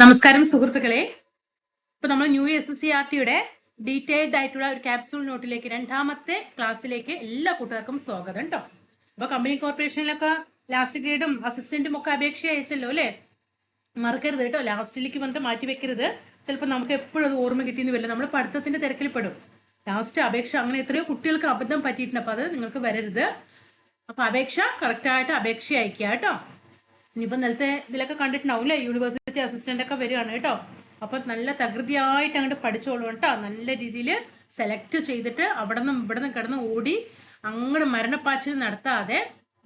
നമസ്കാരം സുഹൃത്തുക്കളെ. ഇപ്പൊ നമ്മൾ ന്യൂ എസ് സി ആർ ടിയുടെ ഡീറ്റെയിൽഡ് ആയിട്ടുള്ള ഒരു ക്യാപ്സൂൾ നോട്ടിലേക്ക് രണ്ടാമത്തെ ക്ലാസ്സിലേക്ക് എല്ലാ കൂട്ടുകാർക്കും സ്വാഗതം കേട്ടോ അപ്പൊ കമ്പനി കോർപ്പറേഷനിലൊക്കെ ലാസ്റ്റ് ഗ്രേഡും അസിസ്റ്റന്റും ഒക്കെ അപേക്ഷ അയച്ചല്ലോ അല്ലെ? മറക്കരുത് കേട്ടോ ലാസ്റ്റിലേക്ക് വന്നിട്ട് മാറ്റി വെക്കരുത്. ചിലപ്പോൾ നമുക്ക് എപ്പോഴും അത് ഓർമ്മ കിട്ടിയെന്ന് വരില്ല. നമ്മൾ പഠിത്തത്തിന്റെ തിരക്കിൽ പെടും ലാസ്റ്റ് അപേക്ഷ അങ്ങനെ എത്രയോ കുട്ടികൾക്ക് അബദ്ധം പറ്റിയിട്ടുണ്ട്. അപ്പൊ അത് നിങ്ങൾക്ക് വരരുത്. അപ്പൊ അപേക്ഷ കറക്റ്റ് ആയിട്ട് അപേക്ഷ അയക്കുക കേട്ടോ ഇനിയിപ്പോ നേരത്തെ ഇതിലൊക്കെ കണ്ടിട്ടുണ്ടാവും അല്ലേ യൂണിവേഴ്സിറ്റി അസിസ്റ്റന്റ് ഒക്കെ വരികയാണ് കേട്ടോ. അപ്പൊ നല്ല തകൃതിയായിട്ട് അങ്ങോട്ട് പഠിച്ചോളൂ കേട്ടോ. നല്ല രീതിയിൽ സെലക്ട് ചെയ്തിട്ട് അവിടെ നിന്നും ഇവിടെ നിന്ന് കിടന്ന് ഓടി അങ്ങോട്ട് മരണപ്പാച്ചിൽ നടത്താതെ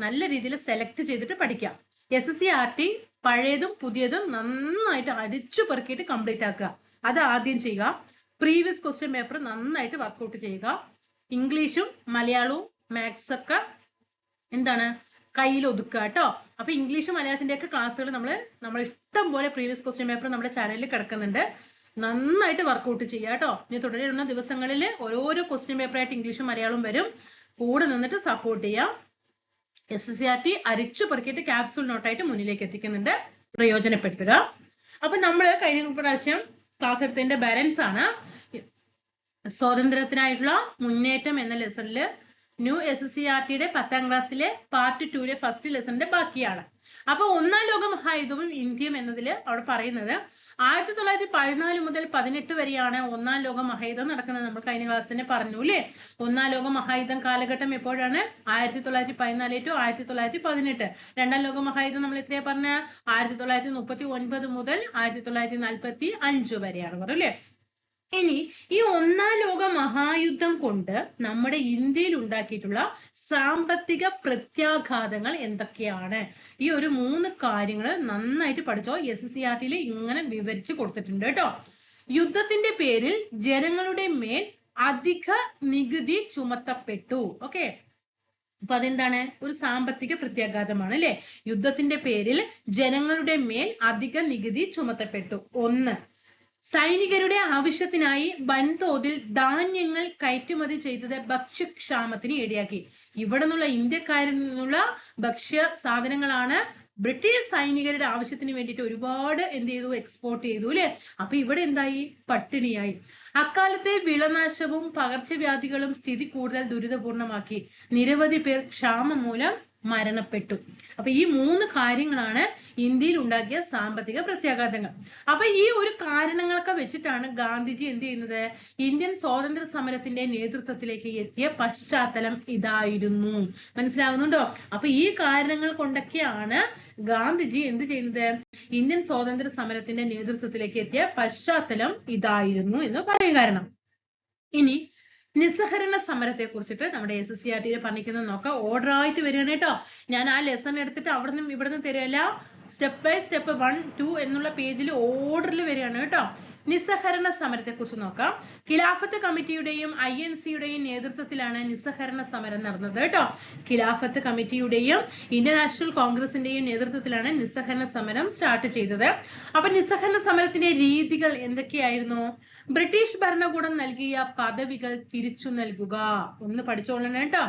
നല്ല രീതിയിൽ സെലക്ട് ചെയ്തിട്ട് പഠിക്കാം. S S C R T പഴയതും പുതിയതും നന്നായിട്ട് അരിച്ചു പെറുക്കിയിട്ട് കംപ്ലീറ്റ് ആക്കുക. അത് ആദ്യം ചെയ്യുക. പ്രീവിയസ് ക്വസ്റ്റ്യൻ പേപ്പർ നന്നായിട്ട് വർക്കൗട്ട് ചെയ്യുക. ഇംഗ്ലീഷും മലയാളവും മാത്സ് ഒക്കെ എന്താണ്? കയ്യിൽ ഒതുക്കുക കേട്ടോ. അപ്പൊ ഇംഗ്ലീഷ് മലയാളത്തിന്റെ ഒക്കെ ക്ലാസ്സുകൾ നമ്മൾ നമ്മൾ ഇഷ്ടം പോലെ പ്രീവിയസ് ക്വസ്റ്റ്യൻ പേപ്പർ നമ്മുടെ ചാനലിൽ കിടക്കുന്നുണ്ട്. നന്നായിട്ട് വർക്കൗട്ട് ചെയ്യുക കേട്ടോ. ഇനി തുടരുന്ന ദിവസങ്ങളിൽ ഓരോരോ ക്വസ്റ്റ്യൻ പേപ്പറായിട്ട് ഇംഗ്ലീഷും മലയാളവും വരും. കൂടെ നിന്നിട്ട് സപ്പോർട്ട് ചെയ്യാം. S S C R T അരിച്ചു പെറുക്കിയിട്ട് ക്യാപ്സൂൾ നോട്ടായിട്ട് മുന്നിലേക്ക് എത്തിക്കുന്നുണ്ട്. പ്രയോജനപ്പെടുത്തുക. അപ്പൊ നമ്മൾ കഴിഞ്ഞ പ്രാവശ്യം ക്ലാസ് എടുത്തതിന്റെ ബാലൻസ് ആണ്. സ്വാതന്ത്ര്യത്തിനായിട്ടുള്ള മുന്നേറ്റം എന്ന ലെസണിൽ ന്യൂ എസ് സി ആർ ടിയുടെ പത്താം ക്ലാസ്സിലെ പാർട്ട് ടുവിലെ ഫസ്റ്റ് ലെസണിന്റെ ബാക്കിയാണ്. അപ്പൊ ഒന്നാം ലോക മഹായുദ്ധവും ഇന്ത്യയും എന്നതിൽ അവിടെ പറയുന്നത് ആയിരത്തി തൊള്ളായിരത്തി പതിനാല് മുതൽ പതിനെട്ട് വരെയാണ് ഒന്നാം ലോക മഹായുദ്ധം നടക്കുന്നത്. നമ്മൾ കഴിഞ്ഞ ക്ലാസ് തന്നെ പറഞ്ഞു അല്ലേ? ഒന്നാം ലോക മഹായുദ്ധം കാലഘട്ടം എപ്പോഴാണ്? ആയിരത്തി തൊള്ളായിരത്തി പതിനാല് ടു ആയിരത്തി തൊള്ളായിരത്തി പതിനെട്ട്. രണ്ടാം ലോക മഹായുദ്ധം നമ്മൾ എത്രയാ പറഞ്ഞ? ആയിരത്തി തൊള്ളായിരത്തി മുപ്പത്തി ഒൻപത് മുതൽ ആയിരത്തി തൊള്ളായിരത്തി നാൽപ്പത്തി അഞ്ച് വരെയാണ് പറഞ്ഞല്ലേ ഇനി ഈ ഒന്നാം ലോക മഹായുദ്ധം കൊണ്ട് നമ്മുടെ ഇന്ത്യയിൽ ഉണ്ടാക്കിയിട്ടുള്ള സാമ്പത്തിക പ്രത്യാഘാതങ്ങൾ എന്തൊക്കെയാണ്? ഈ ഒരു മൂന്ന് കാര്യങ്ങൾ നന്നായിട്ട് പഠിച്ചോ? എസ് സി ആർ ടിയിൽ ഇങ്ങനെ വിവരിച്ചു കൊടുത്തിട്ടുണ്ട് കേട്ടോ. യുദ്ധത്തിന്റെ പേരിൽ ജനങ്ങളുടെ മേൽ അധിക നികുതി ചുമത്തപ്പെട്ടു. ഓക്കെ അപ്പൊ അതെന്താണ്? ഒരു സാമ്പത്തിക പ്രത്യാഘാതമാണ് അല്ലെ? യുദ്ധത്തിന്റെ പേരിൽ ജനങ്ങളുടെ മേൽ അധിക നികുതി ചുമത്തപ്പെട്ടു. ഒന്ന്. സൈനികരുടെ ആവശ്യത്തിനായി വൻതോതിൽ ധാന്യങ്ങൾ കയറ്റുമതി ചെയ്തത് ഭക്ഷ്യക്ഷാമത്തിന് ഇടയാക്കി ഇവിടെ നിന്നുള്ള ഇന്ത്യക്കാരിൽ നിന്നുള്ള ഭക്ഷ്യ സാധനങ്ങളാണ് ബ്രിട്ടീഷ് സൈനികരുടെ ആവശ്യത്തിന് വേണ്ടിയിട്ട് ഒരുപാട് എന്ത് ചെയ്തു? എക്സ്പോർട്ട് ചെയ്തു അല്ലെ? അപ്പൊ ഇവിടെ എന്തായി? പട്ടിണിയായി. അക്കാലത്തെ വിളനാശവും പകർച്ചവ്യാധികളും സ്ഥിതി കൂടുതൽ ദുരിതപൂർണമാക്കി. നിരവധി പേർ ക്ഷാമം മൂലം മരണപ്പെട്ടു. അപ്പൊ ഈ മൂന്ന് കാര്യങ്ങളാണ് ഇന്ത്യയിൽ ഉണ്ടാക്കിയ സാമ്പത്തിക പ്രത്യാഘാതങ്ങൾ. അപ്പൊ ഈ ഒരു കാരണങ്ങളൊക്കെ വെച്ചിട്ടാണ് ഗാന്ധിജി എന്ത് ചെയ്യുന്നത്? ഇന്ത്യൻ സ്വാതന്ത്ര്യ സമരത്തിന്റെ നേതൃത്വത്തിലേക്ക് എത്തിയ പശ്ചാത്തലം ഇതായിരുന്നു. മനസ്സിലാകുന്നുണ്ടോ? അപ്പൊ ഈ കാരണങ്ങൾ കൊണ്ടൊക്കെയാണ് ഗാന്ധിജി എന്ത് ചെയ്യുന്നത്? ഇന്ത്യൻ സ്വാതന്ത്ര്യ സമരത്തിന്റെ നേതൃത്വത്തിലേക്ക് എത്തിയ പശ്ചാത്തലം ഇതായിരുന്നു എന്ന് പറയാൻ കാരണം. ഇനി നിസ്സഹരണ സമരത്തെ കുറിച്ചിട്ട് നമ്മുടെ എസ് എസ് സി ആർ ടിയിൽ പറഞ്ഞിരിക്കുന്നത് നോക്കാം. ഓർഡർ ആയിട്ട് വരികയാണ് കേട്ടോ. ഞാൻ ആ ലെസൺ എടുത്തിട്ട് അവിടെ നിന്നും ഇവിടെ step by step one two എന്നുള്ള പേജിൽ ഓർഡറിൽ വരികയാണ് കേട്ടോ. നിസ്സഹരണ സമരത്തെ കുറിച്ച് നോക്കാം. ഖിലാഫത്ത് കമ്മിറ്റിയുടെയും ഐ എൻ സിയുടെയും നേതൃത്വത്തിലാണ് നിസ്സഹരണ സമരം നടന്നത് കേട്ടോ. ഖിലാഫത്ത് കമ്മിറ്റിയുടെയും ഇന്ത്യൻ നാഷണൽ കോൺഗ്രസിന്റെയും നേതൃത്വത്തിലാണ് നിസ്സഹരണ സമരം സ്റ്റാർട്ട് ചെയ്തത്. അപ്പൊ നിസ്സഹരണ സമരത്തിന്റെ രീതികൾ എന്തൊക്കെയായിരുന്നു? ബ്രിട്ടീഷ് ഭരണകൂടം നൽകിയ പദവികൾ തിരിച്ചു നൽകുക. ഒന്ന് പഠിച്ചോളണം കേട്ടോ.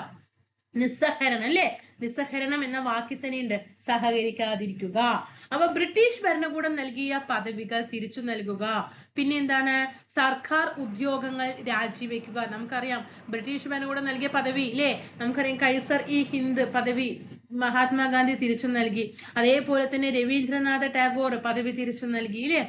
നിസ്സഹരണം അല്ലേ? നിസ്സഹരണം എന്ന വാക്കിൽ തന്നെയുണ്ട് സഹകരിക്കാതിരിക്കുക. അപ്പൊ ബ്രിട്ടീഷ് ഭരണകൂടം നൽകിയ പദവികൾ തിരിച്ചു നൽകുക. പിന്നെ എന്താണ്? സർക്കാർ ഉദ്യോഗങ്ങൾ രാജിവെക്കുക. നമുക്കറിയാം ബ്രിട്ടീഷ് ഭരണകൂടം നൽകിയ പദവി ഇല്ലേ? നമുക്കറിയാം കൈസർ ഇ ഹിന്ദ് പദവി മഹാത്മാഗാന്ധി തിരിച്ചു നൽകി. അതേപോലെ തന്നെ രവീന്ദ്രനാഥ ടാഗോർ പദവി തിരിച്ചു നൽകി ഇല്ലേ?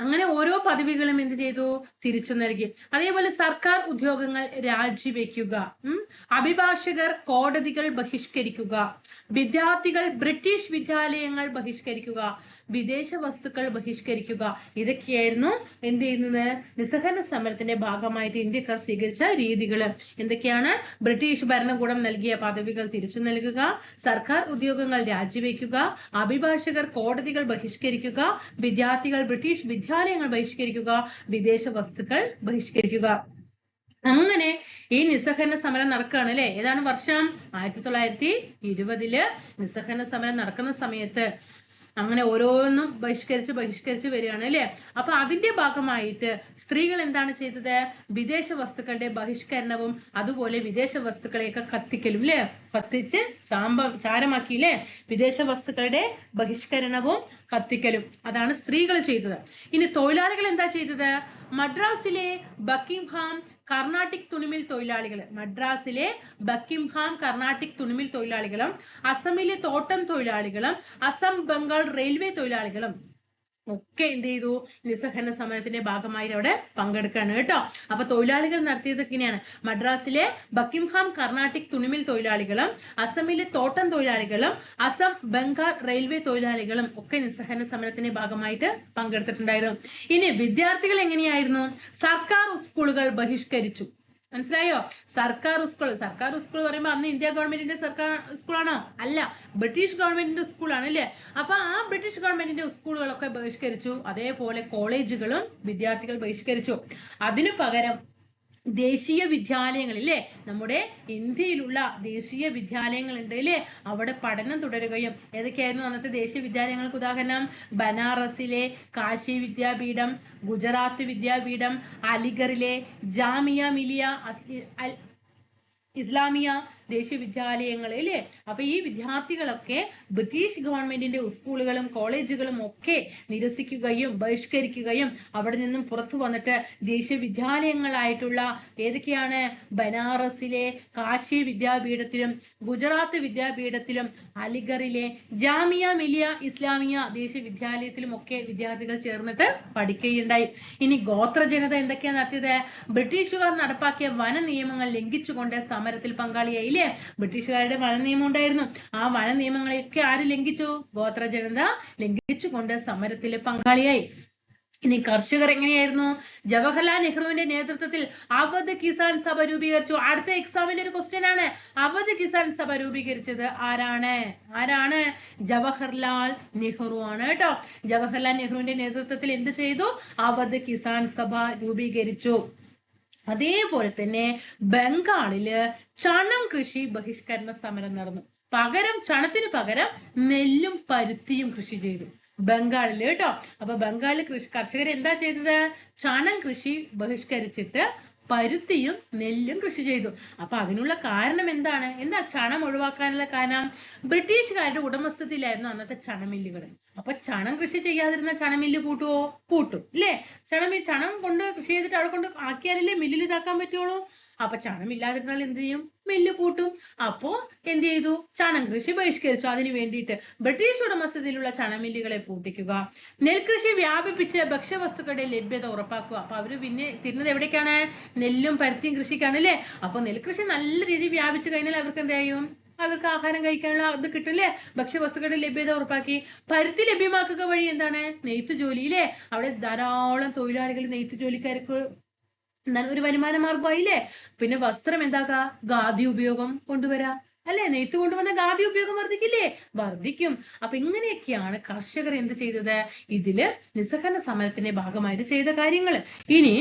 അങ്ങനെ ഓരോ പദവികളും എന്ത് ചെയ്തു? തിരിച്ചു നൽകി. അതേപോലെ സർക്കാർ ഉദ്യോഗങ്ങൾ രാജിവെക്കുക. ഉം. അഭിഭാഷകർ കോടതികൾ ബഹിഷ്കരിക്കുക. വിദ്യാർത്ഥികൾ ബ്രിട്ടീഷ് വിദ്യാലയങ്ങൾ ബഹിഷ്കരിക്കുക. വിദേശ വസ്തുക്കൾ ബഹിഷ്കരിക്കുക. ഇതൊക്കെയായിരുന്നു എന്ത് ചെയ്യുന്നത്? നിസ്സഹരണ സമരത്തിന്റെ ഭാഗമായിട്ട് ഇന്ത്യക്കാർ സ്വീകരിച്ച രീതികൾ എന്തൊക്കെയാണ്? ബ്രിട്ടീഷ് ഭരണകൂടം നൽകിയ പദവികൾ തിരിച്ചു നൽകുക സർക്കാർ ഉദ്യോഗങ്ങൾ രാജിവെക്കുക അഭിഭാഷകർ കോടതികൾ ബഹിഷ്കരിക്കുക വിദ്യാർത്ഥികൾ ബ്രിട്ടീഷ് വിദ്യാലയങ്ങൾ ബഹിഷ്കരിക്കുക വിദേശ വസ്തുക്കൾ ബഹിഷ്കരിക്കുക. അങ്ങനെ ഈ നിസ്സഹരണ സമരം നടക്കുകയാണ് അല്ലെ? ഏതാണ് വർഷം? ആയിരത്തി തൊള്ളായിരത്തി ഇരുപതിൽ നിസ്സഹരണ സമരം നടക്കുന്ന സമയത്ത് അങ്ങനെ ഓരോന്നും ബഹിഷ്കരിച്ച് ബഹിഷ്കരിച്ച് വരികയാണ് അല്ലെ? അപ്പൊ അതിന്റെ ഭാഗമായിട്ട് സ്ത്രീകൾ എന്താണ് ചെയ്തത്? വിദേശ വസ്തുക്കളുടെ ബഹിഷ്കരണവും അതുപോലെ വിദേശ വസ്തുക്കളെയൊക്കെ കത്തിക്കലും അല്ലെ? കത്തിച്ച് ചാമ്പ ചാരമാക്കി അല്ലെ? വിദേശ വസ്തുക്കളുടെ ബഹിഷ്കരണവും കത്തിക്കലും. അതാണ് സ്ത്രീകൾ ചെയ്തത്. ഇനി തൊഴിലാളികൾ എന്താ ചെയ്തത്? മദ്രാസിലെ ബക്കിംഗ്ഹാം കർണാട്ടിക് തുണിമിൽ തൊഴിലാളികൾ മദ്രാസിലെ ബക്കിംഹാം കർണാട്ടിക് തുണിമിൽ തൊഴിലാളികളും അസമിലെ തോട്ടം തൊഴിലാളികളും അസം ബംഗാൾ റെയിൽവേ തൊഴിലാളികളും ഒക്കെ എന്ത് ചെയ്തു? നിസ്സഹരണ സമരത്തിന്റെ ഭാഗമായി അവിടെ പങ്കെടുക്കാണ് കേട്ടോ. അപ്പൊ തൊഴിലാളികൾ നടത്തിയത് ഇങ്ങനെയാണ്. മദ്രാസിലെ ബക്കിംഹാം കർണാട്ടിക് തുണിമിൽ തൊഴിലാളികളും അസമിലെ തോട്ടം തൊഴിലാളികളും അസം ബംഗാൾ റെയിൽവേ തൊഴിലാളികളും ഒക്കെ നിസ്സഹരണ സമരത്തിന്റെ ഭാഗമായിട്ട് പങ്കെടുത്തിട്ടുണ്ടായിരുന്നു. ഇനി വിദ്യാർത്ഥികൾ എങ്ങനെയായിരുന്നു? സർക്കാർ സ്കൂളുകൾ ബഹിഷ്കരിച്ചു. മനസ്സിലായോ? സർക്കാർ സ്കൂൾ സർക്കാർ സ്കൂൾ പറയുമ്പോൾ അന്ന് ഇന്ത്യ ഗവൺമെന്റിന്റെ സർക്കാർ സ്കൂളാണോ അല്ല. ബ്രിട്ടീഷ് ഗവൺമെന്റിന്റെ സ്കൂളാണ് അല്ലേ? അപ്പൊ ആ ബ്രിട്ടീഷ് ഗവൺമെന്റിന്റെ സ്കൂളുകളൊക്കെ ബഹിഷ്കരിച്ചു. അതേപോലെ കോളേജുകളും വിദ്യാർത്ഥികൾ ബഹിഷ്കരിച്ചു. അതിനു പകരം ദേശീയ വിദ്യാലയങ്ങൾ ഇല്ലേ നമ്മുടെ ഇന്ത്യയിലുള്ള ദേശീയ വിദ്യാലയങ്ങൾ ഉണ്ട് ഇല്ലേ അവിടെ പഠനം തുടരുകയും ഏതൊക്കെയായിരുന്നു അന്നത്തെ ദേശീയ വിദ്യാലയങ്ങൾക്ക് ഉദാഹരണം? ബനാറസിലെ കാശി വിദ്യാപീഠം ഗുജറാത്ത് വിദ്യാപീഠം അലിഗറിലെ ജാമിയ മിലിയ ഇസ്ലാമിയ ദേശീയ വിദ്യാലയങ്ങൾ അല്ലേ അപ്പൊ ഈ വിദ്യാർത്ഥികളൊക്കെ ബ്രിട്ടീഷ് ഗവൺമെന്റിന്റെ സ്കൂളുകളും കോളേജുകളും ഒക്കെ നിരസിക്കുകയും ബഹിഷ്കരിക്കുകയും അവിടെ നിന്നും പുറത്തു വന്നിട്ട് ദേശീയ വിദ്യാലയങ്ങളായിട്ടുള്ള ഏതൊക്കെയാണ്? ബനാറസിലെ കാശി വിദ്യാപീഠത്തിലും ഗുജറാത്ത് വിദ്യാപീഠത്തിലും അലിഗറിലെ ജാമിയ മിലിയ ഇസ്ലാമിയ ദേശീയ വിദ്യാലയത്തിലും ഒക്കെ വിദ്യാർത്ഥികൾ ചേർന്നിട്ട് പഠിക്കുകയുണ്ടായി. ഇനി ഗോത്ര ജനത എന്തൊക്കെയാണ് നടത്തിയത്? ബ്രിട്ടീഷുകാർ നടപ്പാക്കിയ വന നിയമങ്ങൾ ലംഘിച്ചുകൊണ്ട് സമരത്തിൽ പങ്കാളിയായി. ഇല്ലേ? ബ്രിട്ടീഷുകാരുടെ വന നിയമം ഉണ്ടായിരുന്നു. ആ വന നിയമങ്ങളെയൊക്കെ ആര് ലംഘിച്ചു? ഗോത്ര ജനത ലംഘിച്ചുകൊണ്ട് സമരത്തിൽ പങ്കാളിയായി. ഇനി കർഷകർ എങ്ങനെയായിരുന്നു? ജവഹർലാൽ നെഹ്റുവിന്റെ നേതൃത്വത്തിൽ അവധ് കിസാൻ സഭ രൂപീകരിച്ചു. അടുത്ത എക്സാമിന്റെ ഒരു ക്വസ്റ്റ്യൻ ആണ്. അവധ് കിസാൻ സഭ രൂപീകരിച്ചത് ആരാണ്? ആരാണ്? ജവഹർലാൽ നെഹ്റു ആണ് കേട്ടോ. ജവഹർലാൽ നെഹ്റുവിന്റെ നേതൃത്വത്തിൽ എന്ത് ചെയ്തു? അവധ് കിസാൻ സഭ രൂപീകരിച്ചു. അതേപോലെ തന്നെ ബംഗാളിൽ ചണം കൃഷി ബഹിഷ്കരണ സമരം നടന്നു. പകരം ചണത്തിന് പകരം നെല്ലും പരുത്തിയും കൃഷി ചെയ്തു. ബംഗാളിൽ കേട്ടോ. അപ്പൊ ബംഗാളിൽ കൃഷി കർഷകർ എന്താ ചെയ്തത്? ചണം കൃഷി ബഹിഷ്കരിച്ചിട്ട് പരുത്തിയും നെല്ലും കൃഷി ചെയ്തു. അപ്പൊ അതിനുള്ള കാരണം എന്താണ്? എന്താ ചണം ഒഴിവാക്കാനുള്ള കാരണം? ബ്രിട്ടീഷുകാരുടെ ഉടമസ്ഥതയിലായിരുന്നു അന്നത്തെ ചണമില്ലുകൾ അപ്പൊ ചണം കൃഷി ചെയ്യാതിരുന്ന ചണമില്ല് കൂട്ടുവോ? കൂട്ടും. ഇല്ലേ? ചണം ഈ ചണം കൊണ്ട് കൃഷി ചെയ്തിട്ട് അവിടെ കൊണ്ട് ആക്കിയാലല്ലേ മില്ലിൽ ഇതാക്കാൻ പറ്റുള്ളൂ? അപ്പൊ ചണം ഇല്ലാതിരുന്നാൽ എന്ത് ചെയ്യും? മില്ല് പൂട്ടും അപ്പോ എന്ത് ചെയ്തു? ചണം കൃഷി ബഹിഷ്കരിച്ചു. അതിനു വേണ്ടിയിട്ട് ബ്രിട്ടീഷ് ഉടമസ്ഥതയിലുള്ള ചണമില്ലുകളെ പൂട്ടിക്കുക. നെൽകൃഷി വ്യാപിപ്പിച്ച് ഭക്ഷ്യവസ്തുക്കളുടെ ലഭ്യത ഉറപ്പാക്കുക. അപ്പൊ അവർ പിന്നെ തിരുന്നത് എവിടേക്കാണ്? നെല്ലും പരുത്തിയും കൃഷിക്കാണ് അല്ലേ? അപ്പൊ നെൽകൃഷി നല്ല രീതിയിൽ വ്യാപിച്ചു കഴിഞ്ഞാൽ അവർക്ക് എന്ത് ചെയ്യും? അവർക്ക് ആഹാരം കഴിക്കാനുള്ള ഇത് കിട്ടില്ലേ ഭക്ഷ്യവസ്തുക്കളുടെ ലഭ്യത ഉറപ്പാക്കി. പരുത്തി ലഭ്യമാക്കുക വഴി എന്താണ്? നെയ്ത്ത് ജോലി അല്ലേ അവിടെ ധാരാളം തൊഴിലാളികൾ നെയ്ത്ത് ജോലിക്കാർക്ക് എന്താണ് ഒരു വരുമാന മാർഗമായില്ലേ പിന്നെ വസ്ത്രം എന്താക്കാ? ഖാദി ഉപയോഗം കൊണ്ടുവരാ. അല്ലെ? നെയ്ത്ത് കൊണ്ടുവന്ന ഖാദി ഉപയോഗം വർദ്ധിക്കില്ലേ? വർദ്ധിക്കും. അപ്പൊ ഇങ്ങനെയൊക്കെയാണ് കർഷകർ എന്ത് ചെയ്തത്? ഇതിൽ നിസ്സഹകരണ സമരത്തിന്റെ ഭാഗമായിട്ട് ചെയ്ത കാര്യങ്ങൾ ഇനി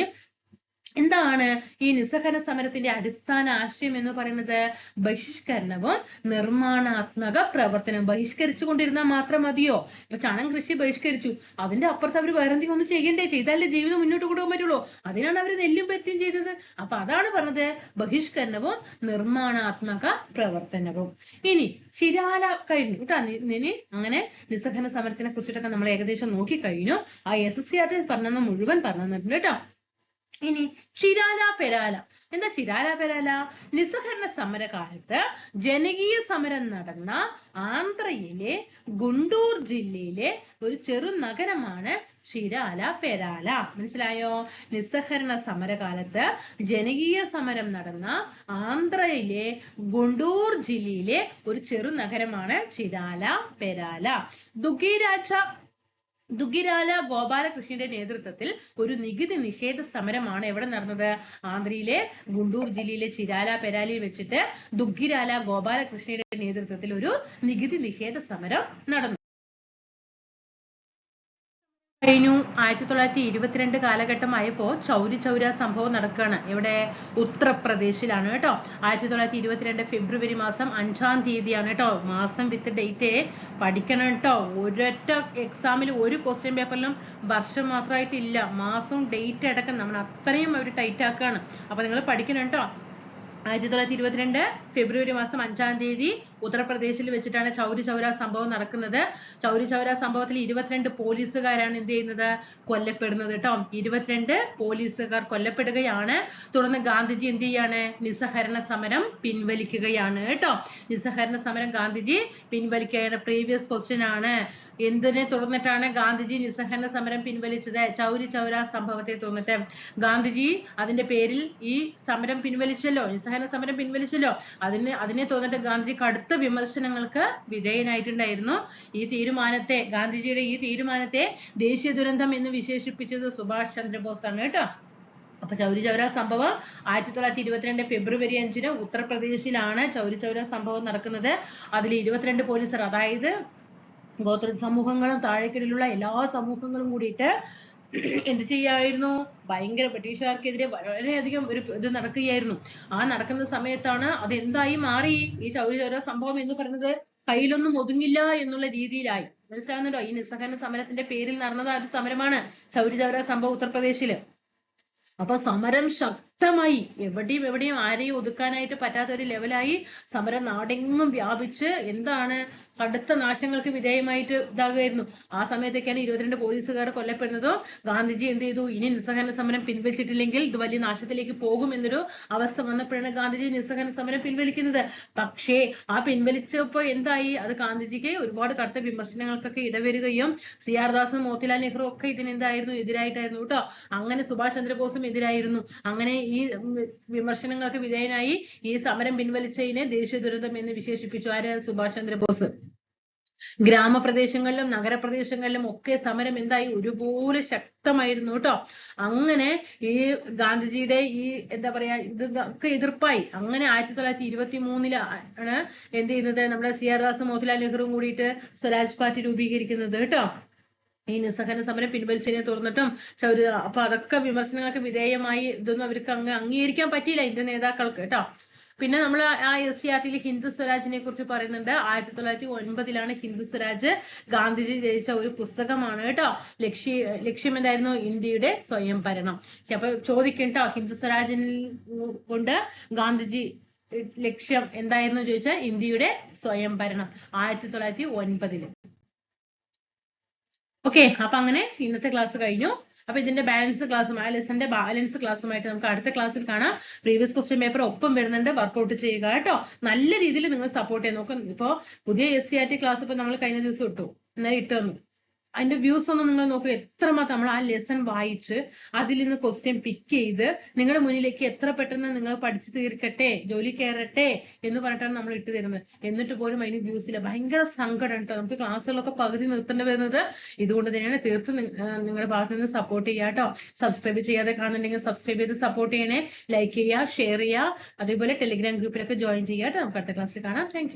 എന്താണ് ഈ നിസ്സഹരണ സമരത്തിന്റെ അടിസ്ഥാന ആശയം എന്ന് പറയുന്നത്? ബഹിഷ്കരണവും നിർമ്മാണാത്മക പ്രവർത്തനം ബഹിഷ്കരിച്ചു കൊണ്ടിരുന്നാൽ മാത്രം മതിയോ? ഇപ്പൊ ചണം കൃഷി ബഹിഷ്കരിച്ചു. അതിന്റെ അപ്പുറത്ത് അവർ വേറെ എന്തെങ്കിലും ഒന്നും ചെയ്യണ്ടേ? ചെയ്താലേ ജീവിതം മുന്നോട്ട് കൊണ്ടുപോകാൻ പറ്റുള്ളൂ. അതിനാണ് അവർ നെല്ലും പറ്റിയും ചെയ്തത്. അപ്പൊ അതാണ് പറഞ്ഞത് ബഹിഷ്കരണവും നിർമ്മാണാത്മക പ്രവർത്തനവും. ഇനി ചിരാല കഴിഞ്ഞു. കേട്ടോ? ഇനി അങ്ങനെ നിസ്സഹരണ സമരത്തിനെ കുറിച്ചിട്ടൊക്കെ നമ്മൾ ഏകദേശം നോക്കി കഴിഞ്ഞു ആ എസ് എസ് സി ആർ പറഞ്ഞത് മുഴുവൻ പറഞ്ഞു തന്നിട്ടുണ്ട് കേട്ടോ. ഇനി ചിരാല പെരാല. എന്താ ചിരാല പെരാല? നിസ്സഹരണ സമരകാലത്ത് ജനകീയ സമരം നടന്ന ആന്ധ്രയിലെ ഗുണ്ടൂർ ജില്ലയിലെ ഒരു ചെറു നഗരമാണ് ചിരാല പെരാല. മനസ്സിലായോ? നിസ്സഹരണ സമരകാലത്ത് ജനകീയ സമരം നടന്ന ആന്ധ്രയിലെ ഗുണ്ടൂർ ജില്ലയിലെ ഒരു ചെറു നഗരമാണ് ചിരാല പെരാല. ദുഗിരാജ ദുഗിരാല ഗോപാലകൃഷ്ണന്റെ നേതൃത്വത്തിൽ ഒരു നികുതി നിഷേധ സമരമാണ് എവിടെ നടന്നത്? ആന്ധ്രയിലെ ഗുണ്ടൂർ ജില്ലയിലെ ചിരാല പെരാലിയിൽ വെച്ചിട്ട് ദുഗിരാല ഗോപാലകൃഷ്ണയുടെ നേതൃത്വത്തിൽ ഒരു നികുതി നിഷേധ സമരം നടന്നു. കഴിഞ്ഞു. ആയിരത്തി തൊള്ളായിരത്തി ഇരുപത്തിരണ്ട് കാലഘട്ടമായപ്പോൾ ചൗരി ചൗര സംഭവം നടക്കുകയാണ് ഇവിടെ ഉത്തർപ്രദേശിലാണ് കേട്ടോ. ആയിരത്തി തൊള്ളായിരത്തി ഇരുപത്തിരണ്ട് ഫെബ്രുവരി മാസം അഞ്ചാം തീയതിയാണ് കേട്ടോ. മാസം വിത്ത് ഡേറ്റ് പഠിക്കണം കേട്ടോ. ഒരൊറ്റ എക്സാമിൽ ഒരു ക്വസ്റ്റ്യൻ പേപ്പറിലും വർഷം മാത്രമായിട്ടില്ല. മാസവും ഡേറ്റ് അടക്കം നമ്മൾ അത്രയും അവർ ടൈറ്റ് ആക്കുകയാണ് അപ്പൊ നിങ്ങൾ പഠിക്കണം കേട്ടോ. ആയിരത്തി തൊള്ളായിരത്തി ഇരുപത്തിരണ്ട് ഫെബ്രുവരി മാസം അഞ്ചാം തീയതി ഉത്തർപ്രദേശിൽ വെച്ചിട്ടാണ് ചൗരി ചൗര സംഭവം നടക്കുന്നത്. ചൗരി ചൗര സംഭവത്തിൽ ഇരുപത്തിരണ്ട് പോലീസുകാരാണ് എന്ത് ചെയ്യുന്നത്? കൊല്ലപ്പെടുന്നത് കേട്ടോ. ഇരുപത്തിരണ്ട് പോലീസുകാർ കൊല്ലപ്പെടുകയാണ്. തുടർന്ന് ഗാന്ധിജി എന്ത് ചെയ്യാണ്? നിസ്സഹരണ സമരം പിൻവലിക്കുകയാണ് കേട്ടോ. നിസ്സഹരണ സമരം ഗാന്ധിജി പിൻവലിക്കുകയാണ്. പ്രീവിയസ് ക്വസ്റ്റ്യൻ ആണ്. എന്തിനെ തുടർന്നിട്ടാണ് ഗാന്ധിജി നിസ്സഹരണ സമരം പിൻവലിച്ചത്? ചൗരി ചൗര സംഭവത്തെ തുടർന്നിട്ട്. ഗാന്ധിജി അതിന്റെ പേരിൽ ഈ സമരം പിൻവലിച്ചല്ലോ. നിസ്സഹരണ സമരം പിൻവലിച്ചല്ലോ. അതിന് അതിനെ തുടർന്നിട്ട് ഗാന്ധിജി കടുത്ത വിമർശനങ്ങൾക്ക് വിധേയനായിട്ടുണ്ടായിരുന്നു. ഈ തീരുമാനത്തെ ഗാന്ധിജിയുടെ ഈ തീരുമാനത്തെ ദേശീയ ദുരന്തം എന്ന് വിശേഷിപ്പിച്ചത് സുഭാഷ് ചന്ദ്രബോസ് ആണ് കേട്ടോ. അപ്പൊ ചൗരി ചൗര സംഭവം ആയിരത്തി തൊള്ളായിരത്തി ഇരുപത്തിരണ്ട് ഫെബ്രുവരി അഞ്ചിന് ഉത്തർപ്രദേശിലാണ് ചൗരി ചൗര സംഭവം നടക്കുന്നത്. അതിൽ ഇരുപത്തിരണ്ട് പോലീസർ അതായത് ഗോത്ര സമൂഹങ്ങളും താഴേക്കിടയിലുള്ള എല്ലാ സമൂഹങ്ങളും കൂടിയിട്ട് എന്ത് ചെയ്യായിരുന്നു? ഭയങ്കര ബ്രിട്ടീഷുകാർക്കെതിരെ വളരെയധികം ഒരു ഇത് നടക്കുകയായിരുന്നു. ആ നടക്കുന്ന സമയത്താണ് അത് എന്തായി മാറി? ഈ ചൗരി ചൗര സംഭവം എന്ന് പറയുന്നത് കയ്യിലൊന്നും ഒതുങ്ങില്ല എന്നുള്ള രീതിയിലായി. മനസ്സിലാകുന്നുണ്ടോ ഈ നിസ്സഹകരണ സമരത്തിന്റെ പേരിൽ നടന്നത് ആ ഒരു സമരമാണ് ചൗരി ചൗര സംഭവം ഉത്തർപ്രദേശിൽ. അപ്പൊ സമരം ശക്തമായി എവിടെയും എവിടെയും ആരെയും ഒതുക്കാനായിട്ട് പറ്റാത്ത ഒരു ലെവലായി സമരം നാടെങ്ങും വ്യാപിച്ച് എന്താണ് കടുത്ത നാശങ്ങൾക്ക് വിധേയമായിട്ട് ഇതാകുമായിരുന്നു ആ സമയത്തേക്കാണ് ഇരുപത്തിരണ്ട് പോലീസുകാർ കൊല്ലപ്പെടുന്നതും. ഗാന്ധിജി എന്ത് ചെയ്തു? ഇനി നിസ്സഹകരണ സമരം പിൻവലിച്ചിട്ടില്ലെങ്കിൽ ഇത് വലിയ നാശത്തിലേക്ക് പോകും എന്നൊരു അവസ്ഥ വന്നപ്പോഴാണ് ഗാന്ധിജി നിസ്സഹകരണ സമരം പിൻവലിക്കുന്നത്. പക്ഷേ ആ പിൻവലിച്ചപ്പോ എന്തായി? അത് ഗാന്ധിജിക്ക് ഒരുപാട് കടുത്ത വിമർശനങ്ങൾക്കൊക്കെ ഇടവരികയും സി ആർ ദാസും മോത്തിലാൽ നെഹ്റു ഒക്കെ ഇതിന് എന്തായിരുന്നു എതിരായിട്ടായിരുന്നു കേട്ടോ. അങ്ങനെ സുഭാഷ് ചന്ദ്രബോസും എതിരായിരുന്നു. അങ്ങനെ ഉം, വിമർശനങ്ങൾക്ക് വിധേയനായി ഈ സമരം പിൻവലിച്ചതിനെ ദേശീയ ദുരന്തം എന്ന് വിശേഷിപ്പിച്ചു. ആര്? സുഭാഷ് ചന്ദ്രബോസ്. ഗ്രാമപ്രദേശങ്ങളിലും നഗരപ്രദേശങ്ങളിലും ഒക്കെ സമരം എന്തായി? ഒരുപോലെ ശക്തമായിരുന്നു കേട്ടോ. അങ്ങനെ ഈ ഗാന്ധിജിയുടെ ഈ എന്താ പറയാ ഇത് ഒക്കെ എതിർപ്പായി. അങ്ങനെ ആയിരത്തി തൊള്ളായിരത്തി ഇരുപത്തി മൂന്നിലാണ് എന്ത് ചെയ്യുന്നത് നമ്മുടെ സി ആർ ദാസ് മോഹൻലാൽ നെഹ്റുവും കൂടിയിട്ട് സ്വരാജ് പാർട്ടി രൂപീകരിക്കുന്നത് കേട്ടോ. ഈ നിസ്സഹന സമരം പിൻവലിച്ചതിനെ തുറന്നിട്ടും ചൗര അപ്പൊ അതൊക്കെ വിമർശനങ്ങൾക്ക് വിധേയമായി ഇതൊന്നും അവർക്ക് അങ്ങ് അംഗീകരിക്കാൻ പറ്റിയില്ല ഇന്ത്യൻ നേതാക്കൾക്ക് കേട്ടോ. പിന്നെ നമ്മൾ ആ എസ് സി ആർ ഹിന്ദു സ്വരാജിനെ കുറിച്ച് പറയുന്നുണ്ട്. ആയിരത്തി തൊള്ളായിരത്തി ഒൻപതിലാണ് ഹിന്ദു സ്വരാജ് ഗാന്ധിജി രചിച്ച ഒരു പുസ്തകമാണ് കേട്ടോ. ലക്ഷ്യ ലക്ഷ്യം എന്തായിരുന്നു? ഇന്ത്യയുടെ സ്വയം ഭരണം. അപ്പൊ ചോദിക്കും കേട്ടോ ഹിന്ദു സ്വരാജിൽ കൊണ്ട് ഗാന്ധിജി ലക്ഷ്യം എന്തായിരുന്നു ചോദിച്ചാൽ? ഇന്ത്യയുടെ സ്വയം ഭരണം. ആയിരത്തി തൊള്ളായിരത്തി ഒൻപതിൽ ഓക്കെ അപ്പൊ അങ്ങനെ ഇന്നത്തെ ക്ലാസ് കഴിഞ്ഞു. അപ്പൊ ഇതിന്റെ ബാലൻസ് ക്ലാസ്സും ആ ലെസന്റെ ബാലൻസ് ക്ലാസ്സുമായിട്ട് നമുക്ക് അടുത്ത ക്ലാസ്സിൽ കാണാം. പ്രീവിയസ് ക്വസ്റ്റ്യൻ പേപ്പർ ഒപ്പം വരുന്നുണ്ട്. വർക്ക്ഔട്ട് ചെയ്യുക കേട്ടോ. നല്ല രീതിയിൽ നിങ്ങൾ സപ്പോർട്ട് ചെയ്യാൻ നോക്കാം. ഇപ്പോ പുതിയ S C R T class ഇപ്പൊ നമ്മൾ കഴിഞ്ഞ ദിവസം ഇട്ടു. എന്നാൽ ഇട്ടു തന്നു. അതിന്റെ വ്യൂസ് ഒന്ന് നിങ്ങൾ നോക്കുക എത്രമാത്രം നമ്മൾ ആ ലെസൺ വായിച്ച് അതിൽ നിന്ന് ക്വസ്റ്റ്യൻ പിക്ക് ചെയ്ത് നിങ്ങളുടെ മുന്നിലേക്ക് എത്ര പെട്ടെന്ന് നിങ്ങൾ പഠിച്ചു തീർക്കട്ടെ ജോലി കയറട്ടെ എന്ന് പറഞ്ഞിട്ടാണ് നമ്മൾ ഇട്ട് തരുന്നത്. എന്നിട്ട് പോലും അതിന് വ്യൂസ് ഇല്ല. ഭയങ്കര സങ്കടം കേട്ടോ. നമുക്ക് ക്ലാസ്സുകളൊക്കെ പകുതി നിർത്തേണ്ടി വരുന്നത് ഇതുകൊണ്ട് തന്നെയാണ്. തീർത്തും നിങ്ങളുടെ ഭാഗത്ത് നിന്ന് സപ്പോർട്ട് ചെയ്യുക കേട്ടോ. സബ്സ്ക്രൈബ് ചെയ്യാതെ കാണുന്നുണ്ടെങ്കിൽ സബ്സ്ക്രൈബ് ചെയ്ത് സപ്പോർട്ട് ചെയ്യണേ. ലൈക്ക് ചെയ്യുക ഷെയർ ചെയ്യുക. അതേപോലെ ടെലിഗ്രാം ഗ്രൂപ്പിലൊക്കെ ജോയിൻ ചെയ്യുക കേട്ടോ. നമുക്ക് അടുത്ത ക്ലാസ്സിൽ കാണാം. താങ്ക്